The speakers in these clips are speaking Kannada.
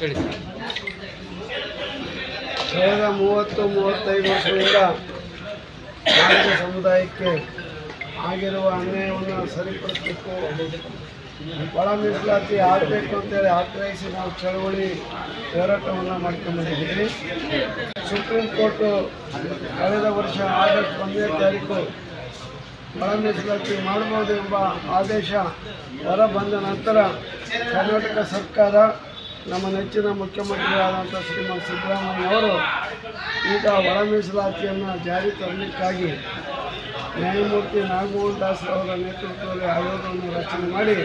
ಸರ್ ಕಳೆದ ಮೂವತ್ತು, ಮೂವತ್ತೈದು ವರ್ಷದಿಂದ ಭಾರತ ಸಮುದಾಯಕ್ಕೆ ಆಗಿರುವ ಅನ್ಯಾಯವನ್ನು ಸರಿಪಡಿಸಬೇಕು ಒಳ ಮೀಸಲಾತಿ ಆಗಬೇಕು ಅಂತೇಳಿ ಆಗ್ರಹಿಸಿ ನಾವು ಚಳವಳಿ ಹೋರಾಟವನ್ನು ಮಾಡ್ಕೊಂಡಿದ್ದೀವಿ. ಸುಪ್ರೀಂ ಕೋರ್ಟು ಕಳೆದ ವರ್ಷ ಆಗಸ್ಟ್ ಒಂದನೇ ತಾರೀಕು ಒಳ ಮೀಸಲಾತಿ ಮಾಡಬಹುದು ಎಂಬ ಆದೇಶ ಹೊರ ಬಂದ ನಂತರ ಕರ್ನಾಟಕ ಸರ್ಕಾರ ನಮ್ಮ ನೆಚ್ಚಿನ ಮುಖ್ಯಮಂತ್ರಿಗಳಾದಂಥ ಶ್ರೀಮಂತ ಸಿದ್ದರಾಮಯ್ಯವರು ಈಗ ಒಳ ಮೀಸಲಾತಿಯನ್ನು ಜಾರಿ ತರಲಿಕ್ಕಾಗಿ ನ್ಯಾಯಮೂರ್ತಿ ನಾಗಮೋಹನ್ ದಾಸ್ ಅವರ ನೇತೃತ್ವದಲ್ಲಿ ಆಯೋಗವನ್ನು ರಚನೆ ಮಾಡಿ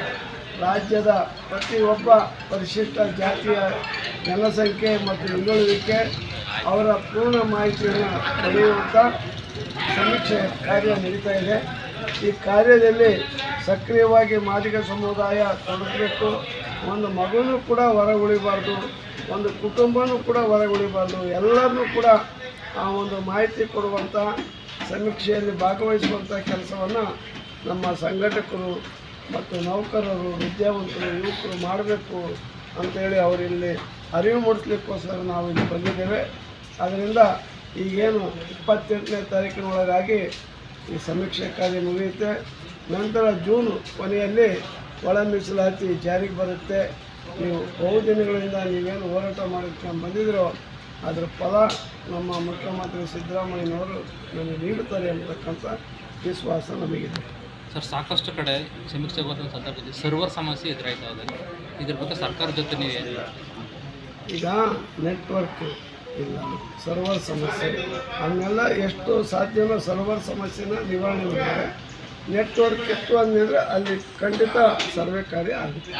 ರಾಜ್ಯದ ಪ್ರತಿಯೊಬ್ಬ ಪರಿಶಿಷ್ಟ ಜಾತಿಯ ಜನಸಂಖ್ಯೆ ಮತ್ತು ಹಿಂದುಳಿದಕ್ಕೆ ಅವರ ಪೂರ್ಣ ಮಾಹಿತಿಯನ್ನು ಪಡೆಯುವಂಥ ಸಮೀಕ್ಷೆ ಕಾರ್ಯ ನಡೀತಾ ಇದೆ. ಈ ಕಾರ್ಯದಲ್ಲಿ ಸಕ್ರಿಯವಾಗಿ ಮಾದಿಗ ಸಮುದಾಯ ತೊಡಗಬೇಕು. ಒಂದು ಮಗುನೂ ಕೂಡ ಹೊರಗುಳಿಬಾರ್ದು, ಒಂದು ಕುಟುಂಬನೂ ಕೂಡ ಹೊರಗುಳಿಬಾರ್ದು, ಎಲ್ಲರನ್ನೂ ಕೂಡ ಆ ಒಂದು ಮಾಹಿತಿ ಕೊಡುವಂಥ ಸಮೀಕ್ಷೆಯಲ್ಲಿ ಭಾಗವಹಿಸುವಂಥ ಕೆಲಸವನ್ನು ನಮ್ಮ ಸಂಘಟಕರು ಮತ್ತು ನೌಕರರು, ವಿದ್ಯಾವಂತರು, ಯುವಕರು ಮಾಡಬೇಕು ಅಂತೇಳಿ ಅವರಿಲ್ಲಿ ಅರಿವು ಮೂಡಿಸ್ಲಿಕ್ಕೋಸ್ಕರ ನಾವು ಇಲ್ಲಿ ಬಂದಿದ್ದೇವೆ. ಅದರಿಂದ ಈಗೇನು ಇಪ್ಪತ್ತೆಂಟನೇ ತಾರೀಕಿನೊಳಗಾಗಿ ಈ ಸಮೀಕ್ಷೆ ಕಾರ್ಯ ಮುಗಿಯುತ್ತೆ. ನಂತರ ಜೂನ್ ಕೊನೆಯಲ್ಲಿ ಒಳ ಮೀಸಲಾತಿ ಜಾರಿಗೆ ಬರುತ್ತೆ. ನೀವು ಬಹುದಿನಗಳಿಂದ ನೀವೇನು ಹೋರಾಟ ಮಾಡೋಕ್ಕೆ ಬಂದಿದ್ದೀರೋ ಅದರ ಫಲ ನಮ್ಮ ಮುಖ್ಯಮಂತ್ರಿ ಸಿದ್ದರಾಮಯ್ಯನವರು ನಮಗೆ ನೀಡುತ್ತಾರೆ ಅಂತಕ್ಕಂಥ ವಿಶ್ವಾಸ ನಮಗಿದೆ. ಸರ್ ಸಾಕಷ್ಟು ಕಡೆ ಸಮೀಕ್ಷೆ ಬಂದ ಸಂದರ್ಭದಲ್ಲಿ ಸರ್ವರ್ ಸಮಸ್ಯೆ ಎದುರಾಯ್ತಾ ಇದೆ ಇದ್ರ ಬಗ್ಗೆ ಸರ್ಕಾರದ ಜೊತೆ ನೀವು ಈಗ ನೆಟ್ವರ್ಕ್ ಇಲ್ಲ ಸರ್ವರ್ ಸಮಸ್ಯೆ. ಅದನ್ನೆಲ್ಲ ಎಷ್ಟು ಸಾಧ್ಯವೋ ಸರ್ವರ್ ಸಮಸ್ಯೆನ ನಿವಾರಣೆ ಮಾಡಿದ್ದಾರೆ. ನೆಟ್ವರ್ಕ್ ಇತ್ತು ಅಂದರೆ ಅಲ್ಲಿ ಖಂಡಿತ ಸರ್ವೆ ಕಾರ್ಯ ಆಗುತ್ತೆ.